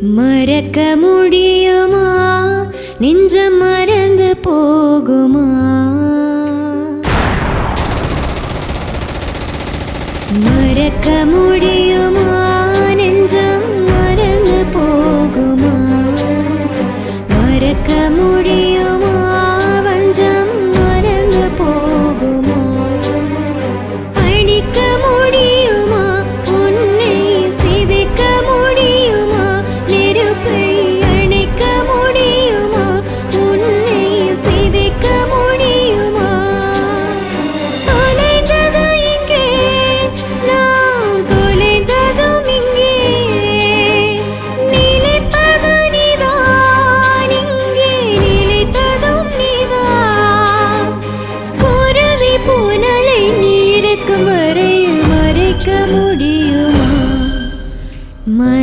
மறக்க முடியுமா? நெஞ்சம்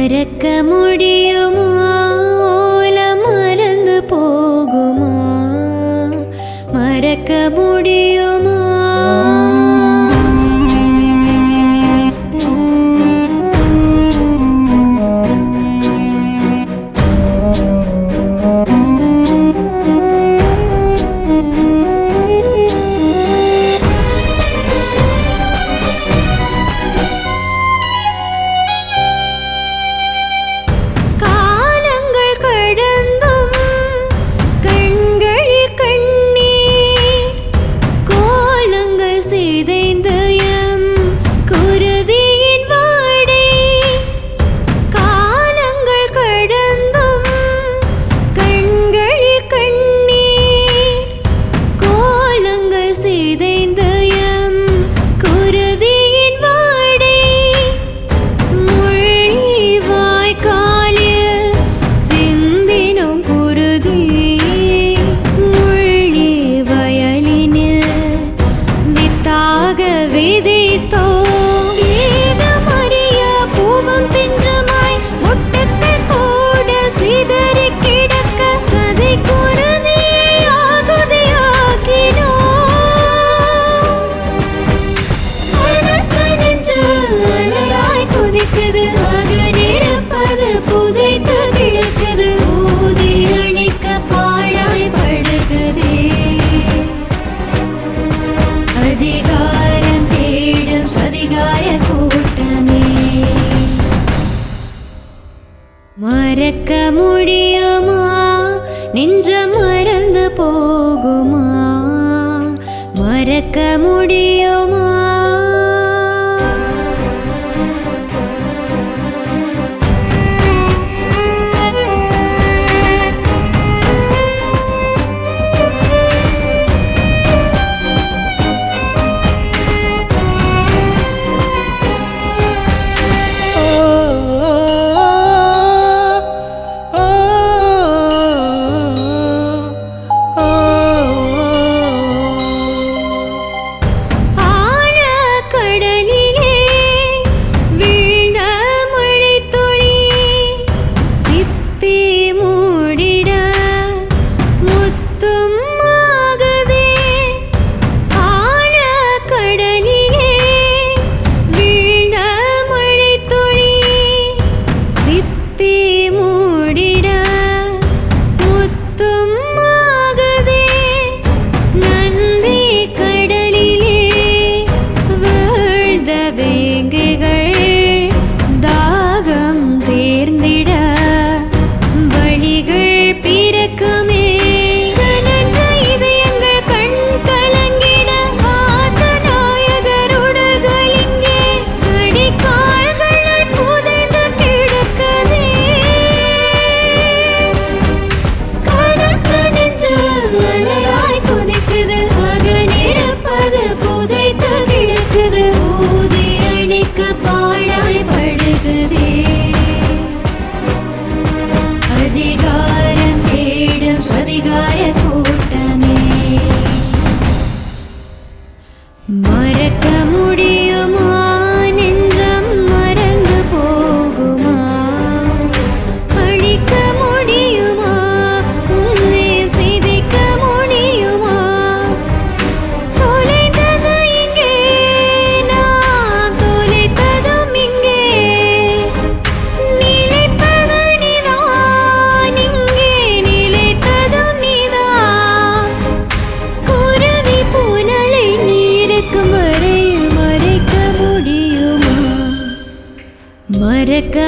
മറക്ക മുടിയുമോ മറക്ക മുടിയും மறக்க முடியுமா? நின்ற மறந்து போகுமா? மறக்க முடியுமா? மறக்க